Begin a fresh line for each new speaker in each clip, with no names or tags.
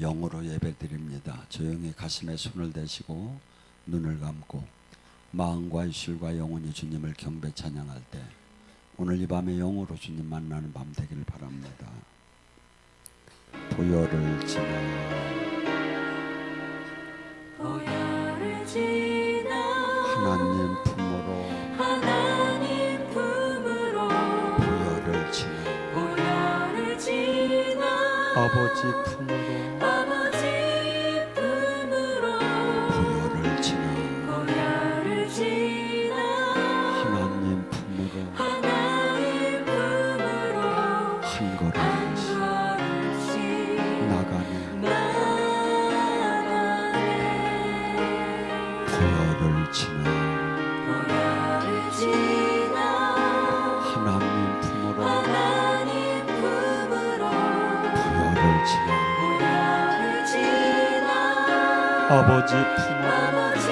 영으로 예배드립니다. 조용히 가슴에 손을 대시고 눈을 감고 마음과 입술과 영혼이 주님을 경배 찬양할 때 오늘 이 밤에 영으로 주님 만나는 밤 되기를 바랍니다. 보혈을 지나
보혈을 지나
하나님 품으로
하나님 품으로
보혈을 지나
보혈을 지나
아버지
아버지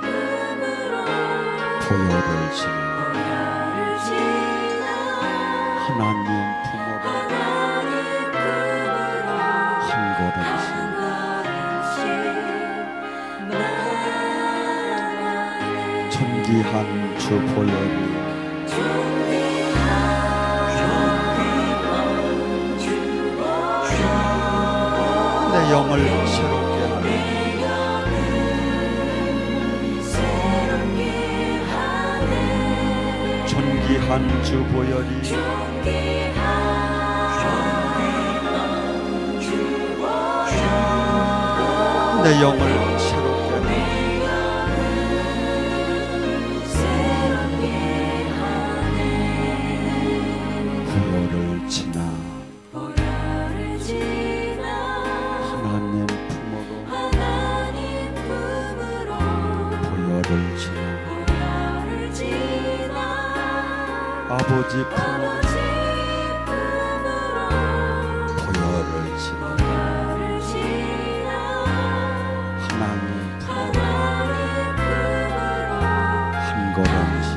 품으로
보혈을 지나 하나님 품으로 한 걸음씩.
한 걸음씩 나아가네
존귀한 주 보혈이 영을 새롭 존귀한 주 보혈이 내 영을 아버지 품으로 보혈을 지나 하나님 한 걸음씩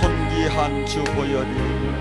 존귀한 주 보혈이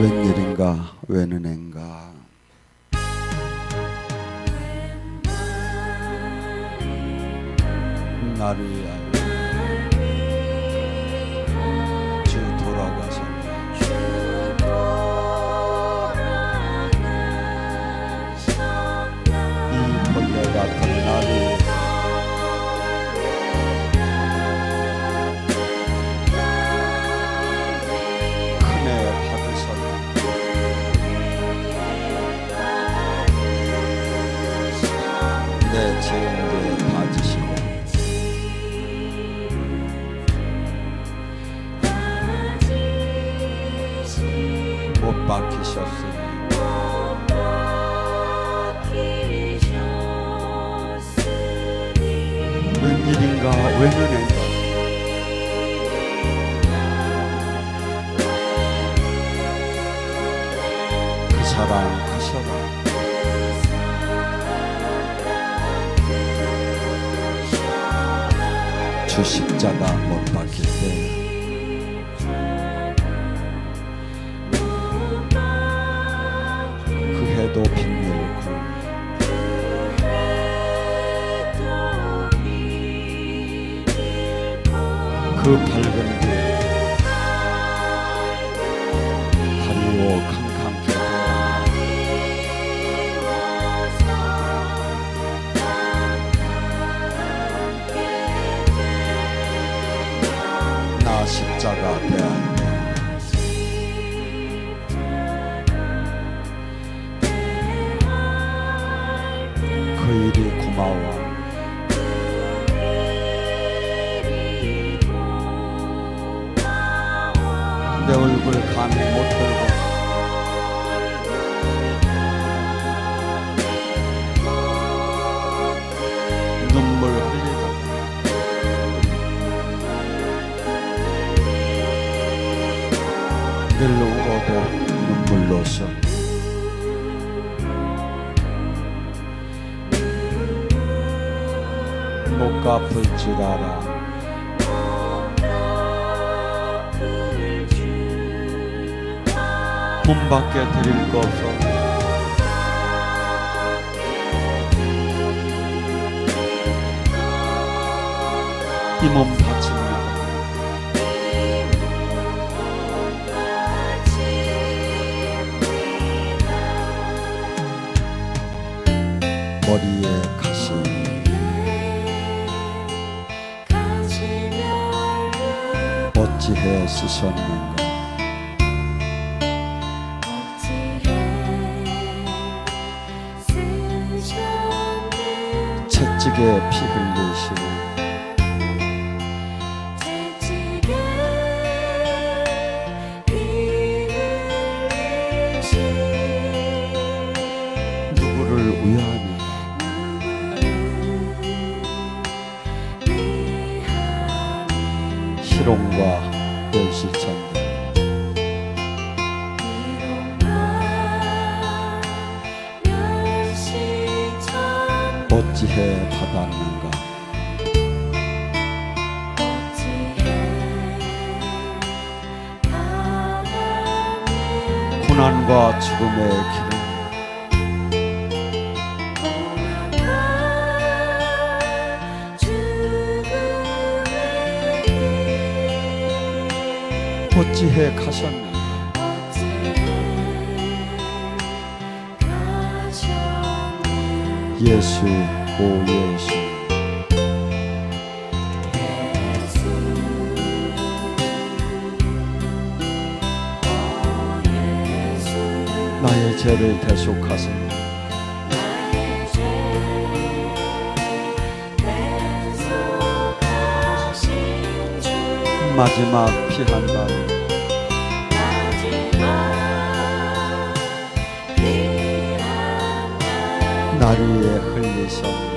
웬일인가 웬은행가. 나를 위하여 주 십자가 못 박힐 나 십자 늘 울어도 눈물로서. 못 갚을 줄 알아. 문 밖에 드릴 거 없어. 이몸 바칩 머리에 가시. 어찌해 쓰셨는가? 채찍에 피 흘리시고 희롱과 멸시천대 어찌해 받았는가? 고난과 죽음의 길 어찌해 가셨는가 예수 오 예수. 나의 죄를 대속하시니 마지막 피한방 울날 위해 흘리셨니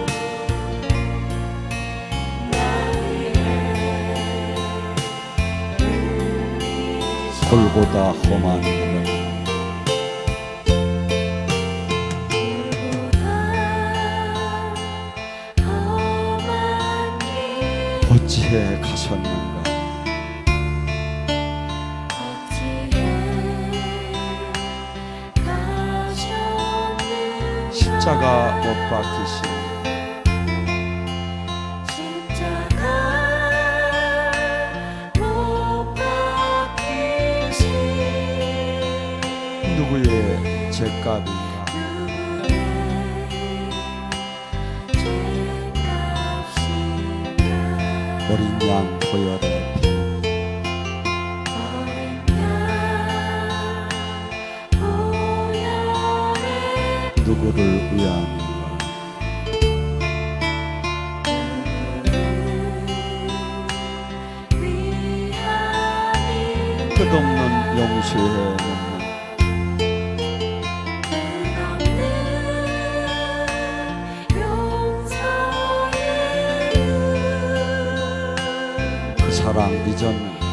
골보다 험한 길을 어찌해 가셨는 십자가 못 박히신 누구의 죄값인가? 어린 양 보혈의 피 누구를 위함인가 끝없는 용서의 눈물 그 사랑 잊었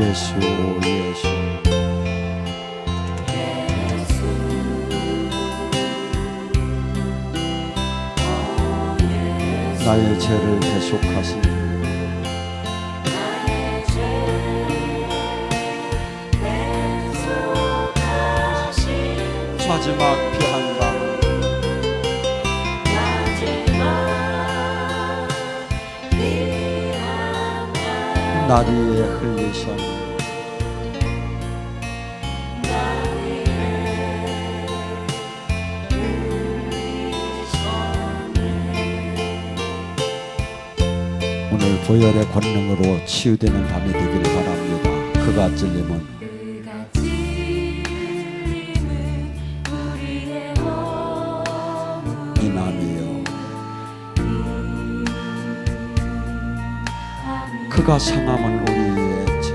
예수 예수. 나의 죄를 대속하신 마지막 날 위에 흘리신 오늘 보혈의 권능으로 치유되는 밤이 되기를 바랍니다. 그가 찔림은
그가
상함은 우리의 죄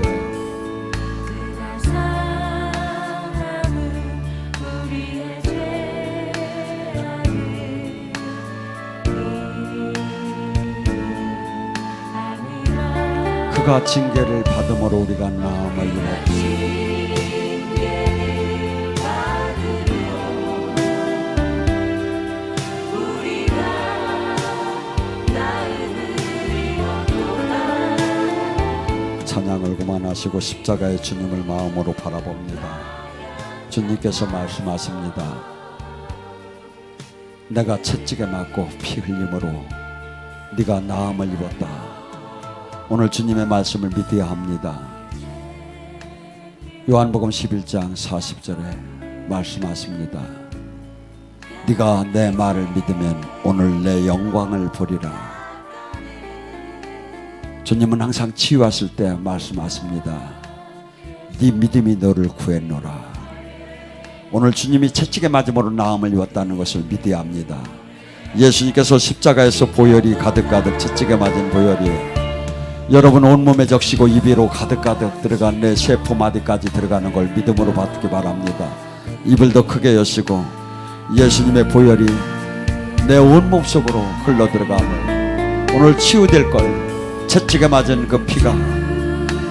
그가
징계를 받음으로 우리가 나음을 입었 찬양을 그만하시고 십자가의 주님을 마음으로 바라봅니다. 주님께서 말씀하십니다. 내가 채찍에 맞고 피 흘림으로 네가 나음을 입었다. 오늘 주님의 말씀을 믿어야 합니다. 요한복음 11장 40절에 말씀하십니다. 네가 내 말을 믿으면 오늘 내 영광을 보리라. 주님은 항상 치유하실 때 말씀하십니다. 네 믿음이 너를 구했노라. 오늘 주님이 채찍에 맞음으로 나음을 입었다는 것을 믿어야 합니다. 예수님께서 십자가에서 보혈이 가득가득 채찍에 맞은 보혈이 여러분 온몸에 적시고 입으로 가득가득 들어간 내 세포 마디까지 들어가는 걸 믿음으로 받기 바랍니다. 입을 더 크게 여시고 예수님의 보혈이 내 온몸 속으로 흘러 들어감을 오늘 치유될 걸 채찍에 맞은 그 피가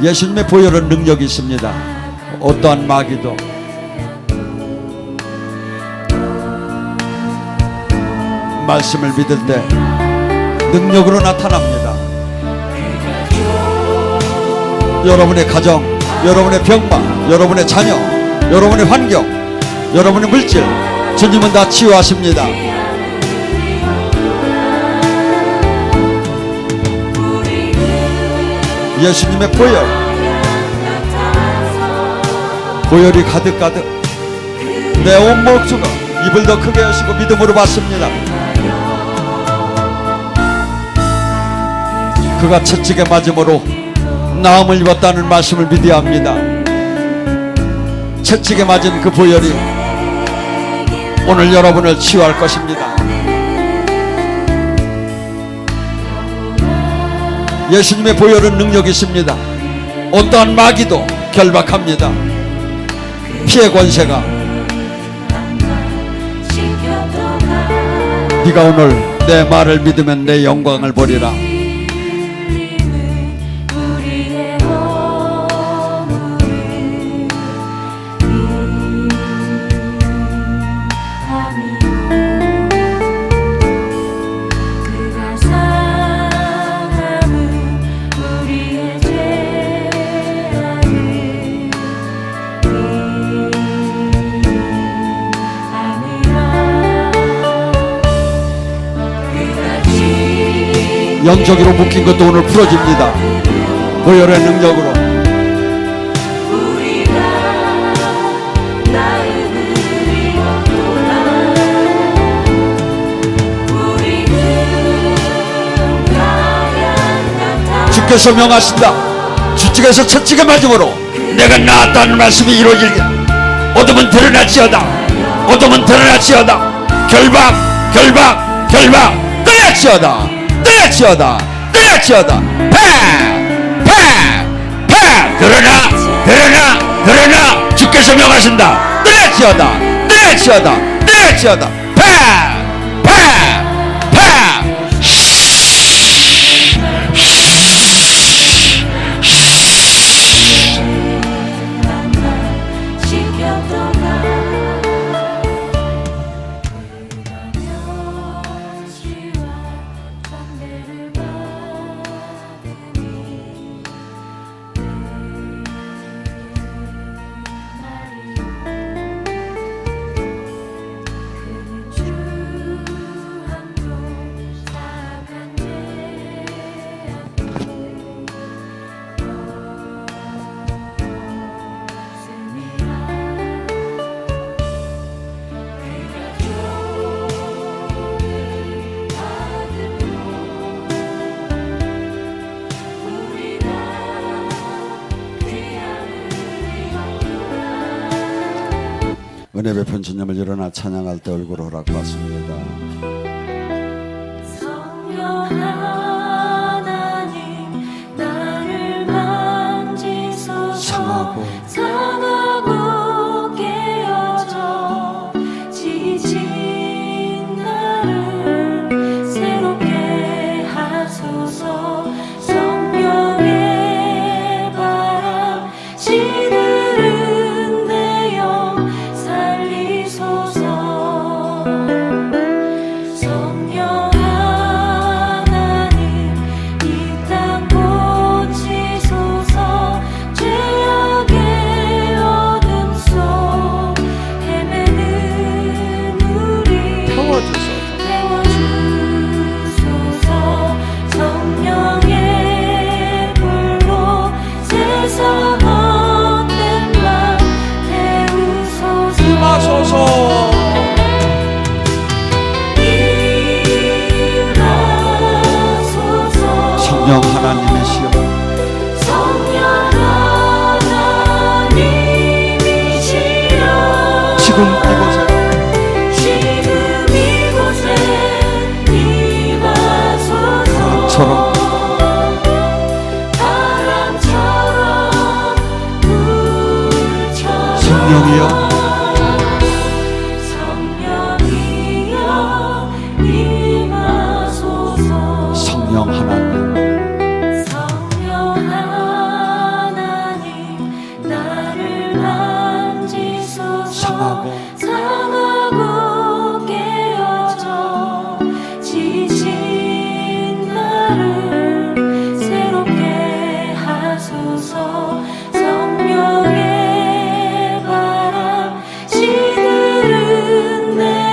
예수님의 보혈은 능력이 있습니다. 어떠한 마귀도 말씀을 믿을 때 능력으로 나타납니다. 여러분의 가정, 여러분의 병마, 여러분의 자녀, 여러분의 환경, 여러분의 물질, 주님은 다 치유하십니다. 예수님의 보혈, 보혈이 가득가득 내 온몸 주가 입을 더 크게 하시고 믿음으로 받습니다. 그가 채찍에 맞음으로 나음을 입었다는 말씀을 믿어야 합니다. 채찍에 맞은 그 보혈이 오늘 여러분을 치유할 것입니다. 예수님의 보혈은 능력이 있습니다. 어떠한 마귀도 결박합니다. 피해 권세가 네가 오늘 내 말을 믿으면 내 영광을 보리라. 영적으로 묶인 것도 오늘 풀어집니다. 보혈의 능력으로 주께서 명하신다. 주측에서 채찍에 맞음으로 내가 나았다는 말씀이 이루어지게 어둠은 드러나지어다. 어둠은 드러나지어다. 결박, 결박, 결박. 떠나지어다. 파, 파, 파. 드러나, 드러나, 드러나. 주께서 명하신다. 떠나지어다. 떠나지어다. 떠나지어다. 은혜배 편지념을 일어나 찬양할 때 얼굴을 허락받습니다.
你要 나는 내